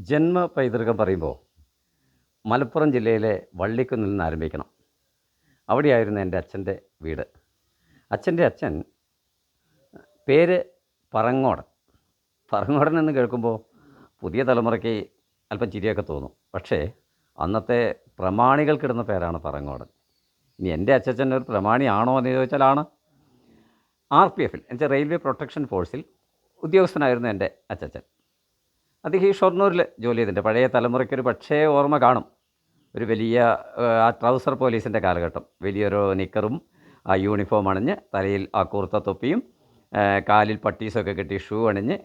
ജന്മ പൈതൃകം പറയുമ്പോൾ മലപ്പുറം ജില്ലയിലെ വള്ളിക്കുന്നിൽ നിന്ന് ആരംഭിക്കണം. അവിടെയായിരുന്നു എന്റെ അച്ഛന്റെ വീട്. അച്ഛന്റെ അച്ഛൻ പേര് പറങ്ങോടൻ. പറങ്ങോടൻ എന്ന് കേൾക്കുമ്പോൾ പുതിയ തലമുറയ്ക്ക് അല്പം ചിരിയൊക്കെ തോന്നും. പക്ഷേ അന്നത്തെ പ്രമാണികൾക്കിടുന്ന പേരാണ് പറങ്ങോടൻ. ഇനി എന്റെ അച്ഛൻ ഒരു പ്രമാണിയാണോ എന്ന് ചോദിച്ചാൽ ആണ് ആർ പി എഫിൽ എന്നുവെച്ചാൽ റെയിൽവേ പ്രൊട്ടക്ഷൻ ഫോഴ്സിൽ ഉദ്യോഗസ്ഥനായിരുന്നു എന്റെ അച്ചച്ചൻ അദ്ദേഹം ഈ ഷൊർണൂരിൽ ജോലി ചെയ്തിട്ടുണ്ട്. പഴയ തലമുറയ്ക്കൊരു പക്ഷേ ഓർമ്മ കാണും. ഒരു വലിയ ആ ട്രൗസർ പോലീസിന്റെ കാലഘട്ടം. വലിയൊരു നിക്കറും ആ യൂണിഫോം അണിഞ്ഞ് തലയിൽ ആ കൂർത്ത തൊപ്പിയും കാലിൽ പട്ടീസൊക്കെ കെട്ടി ഷൂ അണിഞ്ഞ്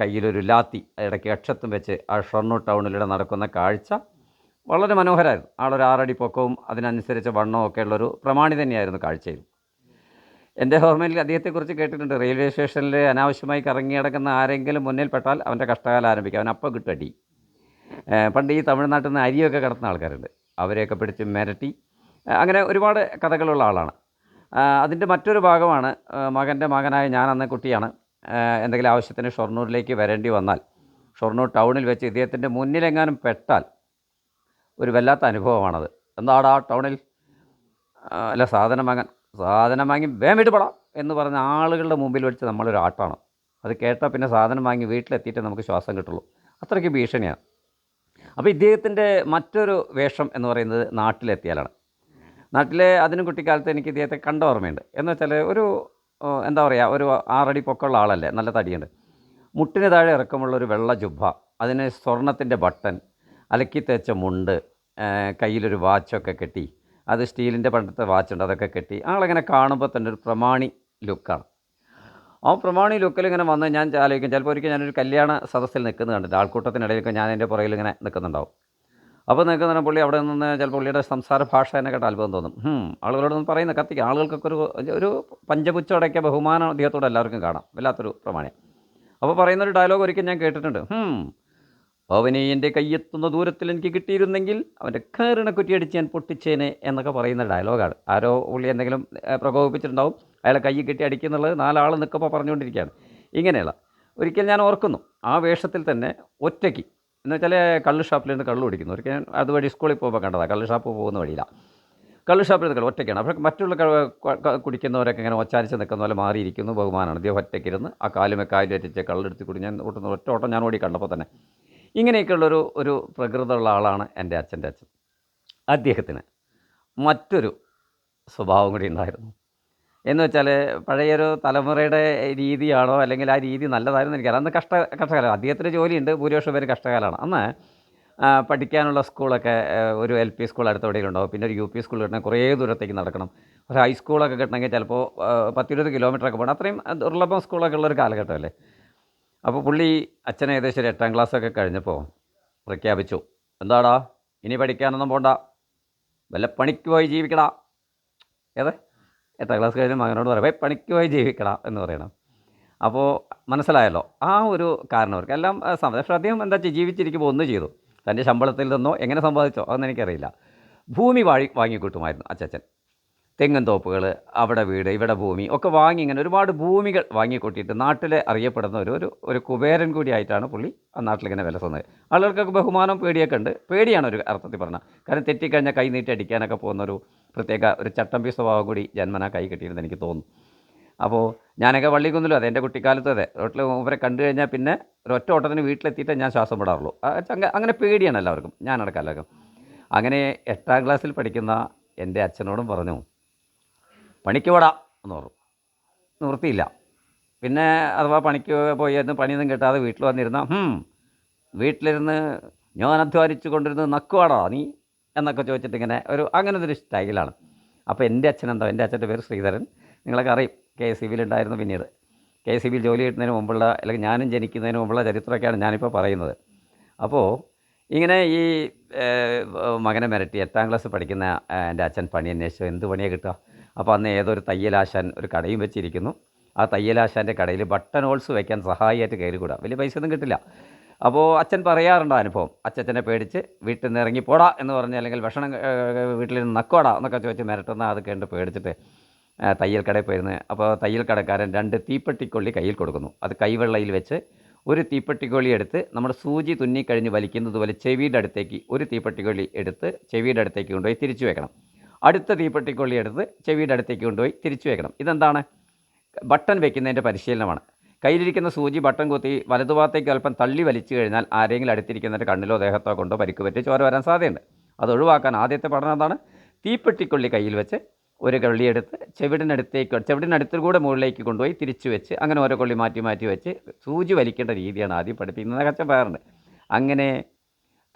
കയ്യിലൊരു ലാത്തി ഇടയ്ക്ക് അക്ഷത്തും വെച്ച് ആ ഷൊർണൂർ ടൗണിലൂടെ നടക്കുന്ന കാഴ്ച വളരെ മനോഹരമായിരുന്നു ആളൊരു ആറടി പൊക്കവും അതിനനുസരിച്ച് വണ്ണവും ഒക്കെ ഉള്ളൊരു പ്രമാണി തന്നെയായിരുന്നു കാഴ്ചയിൽ. എന്റെ ഓർമ്മയിൽ അദ്ദേഹത്തെക്കുറിച്ച് കേട്ടിട്ടുണ്ട്. റെയിൽവേ സ്റ്റേഷനിൽ അനാവശ്യമായി കറങ്ങി കിടക്കുന്ന ആരെങ്കിലും മുന്നിൽ പെട്ടാൽ അവന്റെ കഷ്ടകാലം ആരംഭിക്കും. അവൻ അപ്പം കിട്ടും അടി പണ്ട് ഈ തമിഴ്നാട്ടിൽ നിന്ന് അരിയൊക്കെ കടത്തുന്ന ആൾക്കാരുണ്ട്. അവരെയൊക്കെ പിടിച്ച് മിരട്ടി. അങ്ങനെ ഒരുപാട് കഥകളുള്ള ആളാണ്. അതിന്റെ മറ്റൊരു ഭാഗമാണ് മകന്റെ മകനായ ഞാൻ അന്ന് കുട്ടിയാണ്. എന്തെങ്കിലും ആവശ്യത്തിന് ഷൊർണൂരിലേക്ക് വരേണ്ടി വന്നാൽ ഷൊർണൂർ ടൗണിൽ വെച്ച് ഇദ്ദേഹത്തിന്റെ മുന്നിലെങ്ങാനും പെട്ടാൽ ഒരു വല്ലാത്ത അനുഭവമാണത്. എന്താടാ ടൗണിൽ? അല്ല സാധനം വാങ്ങാൻ സാധനം വാങ്ങി വേമിട്ട് വീട്ടിൽ എന്ന് പറഞ്ഞ ആളുകളുടെ മുമ്പിൽ വെച്ച് നമ്മളൊരു ആട്ടാണ്. അത് കേട്ടാൽ പിന്നെ സാധനം വാങ്ങി വീട്ടിലെത്തിയിട്ട് നമുക്ക് ശ്വാസം കിട്ടുള്ളൂ. അത്രയ്ക്ക് ഭീഷണിയാണ് അപ്പോൾ ഇദ്ദേഹത്തിന്റെ മറ്റൊരു വേഷം എന്ന് പറയുന്നത് നാട്ടിലെത്തിയാലാണ്. നാട്ടിലെ അതിനും കുട്ടിക്കാലത്ത് എനിക്ക് ഇദ്ദേഹത്തെ കണ്ട ഓർമ്മയുണ്ട്. എന്ന് വെച്ചാൽ ഒരു എന്താ പറയുക ഒരു ആറടി പൊക്കമുള്ള ആളല്ലേ നല്ല തടിയുണ്ട്. മുട്ടിന് താഴെ ഇറക്കമുള്ള ഒരു വെള്ള ജുബ്ബ അതിന് സ്വർണത്തിന്റെ ബട്ടൺ അലക്കി തേച്ച മുണ്ട് കയ്യിലൊരു വാച്ചൊക്കെ കെട്ടി അത് സ്റ്റീലിന്റെ പണ്ടത്തെ വാച്ചുണ്ട് അതൊക്കെ കെട്ടി. ആളങ്ങനെ കാണുമ്പോൾ തന്നെ ഒരു പ്രമാണി ലുക്കാണ്. ആ പ്രമാണി ലുക്കിൽ ഇങ്ങനെ വന്ന് ഞാൻ ആലോചിക്കും ചിലപ്പോൾ ഒരിക്കൽ ഞാനൊരു കല്യാണ സദസ്സിൽ നിൽക്കുന്നത് കണ്ടിട്ട് ആൾക്കൂട്ടത്തിനിടയിലൊക്കെ ഞാൻ എന്റെ പുറകിൽ ഇങ്ങനെ നിൽക്കുന്നുണ്ടാവും. അപ്പോൾ നിൽക്കുന്ന പുള്ളി അവിടെ നിന്ന് ചിലപ്പോൾ പുള്ളിയുടെ സംസാര ഭാഷ എന്നെ കേട്ട അത്ഭുതം തോന്നും. ആളുകളോടൊന്നും പറയുന്ന കത്തിക്ക് ആളുകൾക്കൊക്കെ ഒരു ഒരു പഞ്ചപുച്ചടയ്ക്ക ബഹുമാനം അദ്ദേഹത്തോടെ എല്ലാവർക്കും കാണാം. വല്ലാത്തൊരു പ്രമാണി അപ്പോൾ പറയുന്നൊരു ഡയലോഗ് ഒരിക്കൽ ഞാൻ കേട്ടിട്ടുണ്ട്. അവനെ എന്റെ കയ്യെത്തുന്ന ദൂരത്തിൽ എനിക്ക് കിട്ടിയിരുന്നെങ്കിൽ അവന്റെ കയറിനെ കുറ്റിയടിച്ച് ഞാൻ പൊട്ടിച്ചേനെ എന്നൊക്കെ പറയുന്ന ഡയലോഗാണ്. ആരോ ഉള്ളി എന്തെങ്കിലും പ്രകോപിപ്പിച്ചിട്ടുണ്ടാവും. അയാളെ കൈ കെട്ടി അടിക്കുന്നുള്ളത് നാലാൾ നിൽക്കുമ്പോൾ പറഞ്ഞുകൊണ്ടിരിക്കുകയാണ്. ഇങ്ങനെയുള്ള ഒരിക്കൽ ഞാൻ ഓർക്കുന്നു ആ വേഷത്തിൽ തന്നെ ഒറ്റയ്ക്ക് എന്ന് വെച്ചാൽ കള്ള് നിന്ന് കള്ള് കുടിക്കുന്നു. ഒരിക്കൽ ഞാൻ അതുവഴി സ്കൂളിൽ പോകുമ്പോൾ കണ്ടതാണ് കള്ള് ഷാപ്പ് പോകുന്ന വഴിയിലാണ് കള്ള് നിന്ന് ഒറ്റയ്ക്കാണ്. അപ്പോൾ മറ്റുള്ള കുടിക്കുന്നവരൊക്കെ ഇങ്ങനെ ഒച്ചാരിച്ച് നിൽക്കുന്ന പോലെ മാറിയിരിക്കുന്നു ബഹുമാനമാണ്. അദ്ദേഹം ഒറ്റയ്ക്കിരുന്ന് ആ കാലുമേ കാലിലേറ്റിച്ച് കള്ളെടുത്ത് കുടി. ഞാൻ ഓട്ടുന്ന ഒറ്റ ഓട്ടം ഞാൻ ഓടി കണ്ടപ്പോൾ തന്നെ ഇങ്ങനെയൊക്കെയുള്ളൊരു ഒരു ഒരു പ്രകൃതമുള്ള ആളാണ് എന്റെ അച്ഛന്റെ അച്ഛൻ. അദ്ദേഹത്തിന് മറ്റൊരു സ്വഭാവം കൂടി ഉണ്ടായിരുന്നു. എന്ന് വെച്ചാൽ പഴയൊരു തലമുറയുടെ രീതിയാണോ അല്ലെങ്കിൽ ആ രീതി നല്ലതായിരുന്നു എനിക്കറിയാം അന്ന് കഷ്ട കഷ്ടകാലം. അദ്ദേഹത്തിന്റെ ജോലിയുണ്ട്. ഭൂരിപക്ഷം പേര് കഷ്ടകാലമാണ്. അന്ന് പഠിക്കാനുള്ള സ്കൂളൊക്കെ ഒരു എൽ പി സ്കൂൾ അടുത്ത എവിടെയെങ്കിലും പിന്നെ ഒരു യു പി സ്കൂൾ കിട്ടണമെങ്കിൽ കുറേ ദൂരത്തേക്ക് നടക്കണം. ഒരു ഹൈസ്കൂളൊക്കെ കിട്ടണമെങ്കിൽ ചിലപ്പോൾ പത്തിരുപത് കിലോമീറ്ററൊക്കെ പോകണം. അത്രയും ദുർലഭം സ്കൂളൊക്കെ ഉള്ളൊരു കാലഘട്ടമല്ലേ? അപ്പോൾ പുള്ളി അച്ഛൻ ഏകദേശം ഒരു എട്ടാം ക്ലാസ്സൊക്കെ കഴിഞ്ഞപ്പോൾ പ്രഖ്യാപിച്ചു. എന്താടാ? ഇനി പഠിക്കാനൊന്നും പോണ്ട. വല്ല പണിക്ക് പോയി ജീവിക്കടാ. ഏതെ? എട്ടാം ക്ലാസ് കഴിഞ്ഞ് മകനോട് പറയാം പണിക്ക് പോയി ജീവിക്കടാ എന്ന് പറയണം. അപ്പോൾ മനസ്സിലായല്ലോ ആ ഒരു കാരണം അവർക്ക്. എല്ലാം പക്ഷേ അദ്ദേഹം എന്താ വെച്ചാൽ ജീവിച്ചിരിക്കുമ്പോൾ ഒന്ന് ചെയ്തു. തന്റെ ശമ്പളത്തിൽ നിന്നോ എങ്ങനെ സമ്പാദിച്ചോ അതൊന്നും എനിക്കറിയില്ല. ഭൂമി വാങ്ങി വാങ്ങിക്കൂട്ടുമായിരുന്നു അച്ചച്ചൻ. തെങ്ങും തോപ്പുകൾ അവിടെ വീട് ഇവിടെ ഭൂമി ഒക്കെ വാങ്ങി ഇങ്ങനെ ഒരുപാട് ഭൂമികൾ വാങ്ങിക്കൂട്ടിയിട്ട് നാട്ടിലെ അറിയപ്പെടുന്ന ഒരു ഒരു ഒരു കുബേരൻ കൂടിയായിട്ടാണ് പുള്ളി ആ നാട്ടിലിങ്ങനെ വില തന്നത് ആളുകൾക്കൊക്കെ ബഹുമാനം പേടിയൊക്കെ ഉണ്ട്. പേടിയാണ് ഒരു അർത്ഥത്തിൽ പറഞ്ഞാൽ. കാരണം തെറ്റിക്കഴിഞ്ഞാൽ കൈ നീട്ടി അടിക്കാനൊക്കെ പോകുന്ന ഒരു പ്രത്യേക ഒരു ചട്ടമ്പി സ്വഭാവം കൂടി ജന്മന കൈ കിട്ടിയിരുന്ന് എനിക്ക് തോന്നുന്നു. അപ്പോൾ ഞാനൊക്കെ വള്ളിക്കുന്നിലും അതെ എന്റെ കുട്ടിക്കാലത്തും അതെ റോട്ടിൽ ഇവരെ കണ്ടു കഴിഞ്ഞാൽ പിന്നെ ഒരൊറ്റ ഓട്ടത്തിന് വീട്ടിലെത്തിയിട്ട് ഞാൻ ശ്വാസം വിടാറുള്ളൂ. അങ്ങനെ പേടിയാണ് എല്ലാവർക്കും. ഞാനടക്കം എല്ലാവർക്കും അങ്ങനെ എട്ടാം ക്ലാസ്സിൽ പഠിക്കുന്ന എന്റെ അച്ഛനോടും പറഞ്ഞു പണിക്ക് വിടാം എന്ന് പറഞ്ഞു. നിവൃത്തിയില്ല. പിന്നെ അഥവാ പണിക്ക് പോയി എന്ന് പണിയൊന്നും കിട്ടാതെ വീട്ടിൽ വന്നിരുന്ന "ഹും, വീട്ടിലിരുന്ന് ഞാൻ അധ്വാനിച്ചു കൊണ്ടിരുന്ന് നക്കുവാടാ നീ? എന്നൊക്കെ ചോദിച്ചിട്ട് ഇങ്ങനെ ഒരു അങ്ങനെ ഒരു സ്റ്റൈലാണ്. അപ്പോൾ എന്റെ അച്ഛൻ എന്താ? എന്റെ അച്ഛന്റെ പേര് ശ്രീധരൻ. നിങ്ങളൊക്കെ അറിയും കെ എസ് സി ബിയിലുണ്ടായിരുന്നു പിന്നീട്. കെ എസ് സി ബിയിൽ ജോലി കിട്ടുന്നതിന് മുമ്പുള്ള അല്ലെങ്കിൽ ഞാനും ജനിക്കുന്നതിന് മുമ്പുള്ള ചരിത്രമൊക്കെയാണ് ഞാനിപ്പോൾ പറയുന്നത്. അപ്പോൾ ഇങ്ങനെ ഈ മകനെ മിരട്ടി എട്ടാം ക്ലാസ് പഠിക്കുന്ന എന്റെ അച്ഛൻ പണി അന്വേഷിച്ചു. എന്ത് പണിയാണ് കിട്ടുക? അപ്പോൾ അന്ന് ഏതൊരു തയ്യലാശാൻ ഒരു കടയും വെച്ചിരിക്കുന്നു. ആ തയ്യലാശാന്റെ കടയിൽ ബട്ടൺ ഹോൾസ് വയ്ക്കാൻ സഹായിയായിട്ട് കയറി കൂടാ വലിയ പൈസ ഒന്നും കിട്ടില്ല. അപ്പോൾ അച്ഛൻ പറയാറുണ്ട് അനുഭവം. അച്ഛനെ പേടിച്ച് വീട്ടിൽ നിന്ന് ഇറങ്ങി പോടാ എന്ന് പറഞ്ഞ് അല്ലെങ്കിൽ ഭക്ഷണം വീട്ടിൽ നിന്ന് നക്കോടാ എന്നൊക്കെ ചോദിച്ച് മിരട്ടുന്ന അത് കണ്ട് പേടിച്ചിട്ട് തയ്യൽ കടയിൽ പോയിരുന്ന്. അപ്പോൾ തയ്യൽ കടക്കാരൻ രണ്ട് തീപ്പെട്ടിക്കൊള്ളി കയ്യിൽ കൊടുക്കുന്നു. അത് കൈവെള്ളയിൽ വെച്ച് ഒരു തീപ്പെട്ടിക്കൊള്ളി എടുത്ത് നമ്മുടെ സൂചി തുന്നിക്കഴിഞ്ഞ് വലിക്കുന്നത് പോലെ ചെവിയുടെ അടുത്തേക്ക് ഒരു തീപ്പെട്ടിക്കൊള്ളി എടുത്ത് ചെവിയുടെ അടുത്തേക്ക് കൊണ്ടുപോയി തിരിച്ചു വെക്കണം. അടുത്ത തീപ്പെട്ടിക്കൊള്ളി എടുത്ത് ചെവിയുടെ അടുത്തേക്ക് കൊണ്ടുപോയി തിരിച്ചു വെക്കണം. ഇതെന്താണ്? ബട്ടൺ വെക്കുന്നതിന്റെ പരിശീലനമാണ്. കയ്യിലിരിക്കുന്ന സൂചി ബട്ടൺ കുത്തി വലതുഭാഗത്തേക്ക് അല്പം തള്ളി വലിച്ചു കഴിഞ്ഞാൽ ആരെങ്കിലും അടുത്തിരിക്കുന്നതിന്റെ കണ്ണിലോ ദേഹത്തോ കൊണ്ടോ പരിക്ക് പറ്റി ചോര വരാൻ സാധ്യതയുണ്ട്. അത് ഒഴിവാക്കാൻ ആദ്യത്തെ പഠനം എന്താണ്? തീപ്പെട്ടിക്കൊള്ളി കയ്യിൽ വെച്ച് ഒരു കള്ളി എടുത്ത് ചെവിടിനടുത്തേക്ക് ചെവിടിനടുത്തുകൂടെ മുകളിലേക്ക് കൊണ്ടുപോയി തിരിച്ചു വെച്ച് അങ്ങനെ ഓരോ കൊള്ളി മാറ്റി മാറ്റി വെച്ച് സൂചി വലിക്കേണ്ട രീതിയാണ് ആദ്യം പഠിപ്പിക്കുന്നത്. കച്ചം പറയാറുണ്ട്. അങ്ങനെ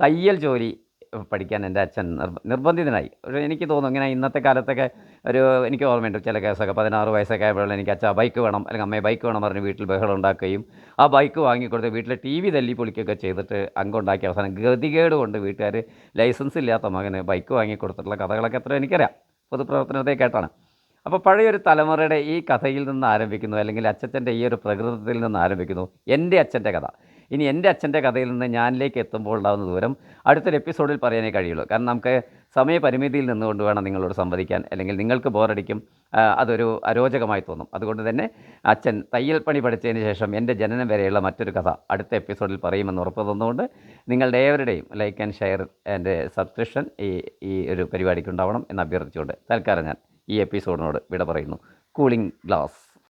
തയ്യൽ ജോലി പഠിക്കാൻ എന്റെ അച്ഛൻ നിർബന്ധിതനായി. ഒരു എനിക്ക് തോന്നുന്നു ഇങ്ങനെ ഇന്നത്തെ കാലത്തൊക്കെ ഒരു എനിക്ക് ഓർമ്മയുണ്ട് ചില കേസൊക്കെ പതിനാറ് വയസ്സൊക്കെ ആയപ്പോഴുള്ള എനിക്ക് അച്ഛാ ബൈക്ക് വേണം അല്ലെങ്കിൽ അമ്മയെ ബൈക്ക് വേണം പറഞ്ഞ് വീട്ടിൽ ബഹളം ഉണ്ടാക്കുകയും ആ ബൈക്ക് വാങ്ങിക്കൊടുത്ത് വീട്ടിലെ ടി വി തല്ലി പൊളിക്കുകയൊക്കെ ചെയ്തിട്ട് അംഗം ഉണ്ടാക്കിയ അവസാനം ഗതികേട് കൊണ്ട് വീട്ടുകാർ ലൈസൻസ് ഇല്ലാത്ത മകന് ബൈക്ക് വാങ്ങിക്കൊടുത്തിട്ടുള്ള കഥകളൊക്കെ എത്ര എനിക്കറിയാം. പൊതുപ്രവർത്തനത്തെ കേട്ടാണ്. അപ്പോൾ പഴയൊരു തലമുറയുടെ ഈ കഥയിൽ നിന്ന് ആരംഭിക്കുന്നു അല്ലെങ്കിൽ അച്ഛന്റെ ഈ ഒരു പ്രകൃതത്തിൽ നിന്ന് ആരംഭിക്കുന്നു എന്റെ അച്ഛന്റെ കഥ. ഇനി എന്റെ അച്ഛന്റെ കഥയിൽ നിന്ന് ഞാനിലേക്ക് എത്തുമ്പോൾ ഉണ്ടാകുന്ന ദൂരം അടുത്തൊരു എപ്പിസോഡിൽ പറയാനേ കഴിയുള്ളൂ. കാരണം നമുക്ക് സമയപരിമിതിയിൽ നിന്നുകൊണ്ട് വേണം നിങ്ങളോട് സംവദിക്കാൻ. അല്ലെങ്കിൽ നിങ്ങൾക്ക് ബോറടിക്കും. അതൊരു അരോചകമായി തോന്നും. അതുകൊണ്ട് തന്നെ അച്ഛൻ തയ്യൽ പണി പഠിച്ചതിന് ശേഷം എന്റെ ജനനം വരെയുള്ള മറ്റൊരു കഥ അടുത്ത എപ്പിസോഡിൽ പറയുമെന്ന് ഉറപ്പ് തന്നുകൊണ്ട് നിങ്ങളുടെ ഏവരുടെയും like and share and subscription ഈ ഈ ഒരു പരിപാടിക്ക് ഉണ്ടാവണം എന്ന് അഭ്യർത്ഥിച്ചുകൊണ്ട് തൽക്കാലം ഞാൻ ഈ എപ്പിസോഡിനോട് വിട പറയുന്നു. Cooling glass.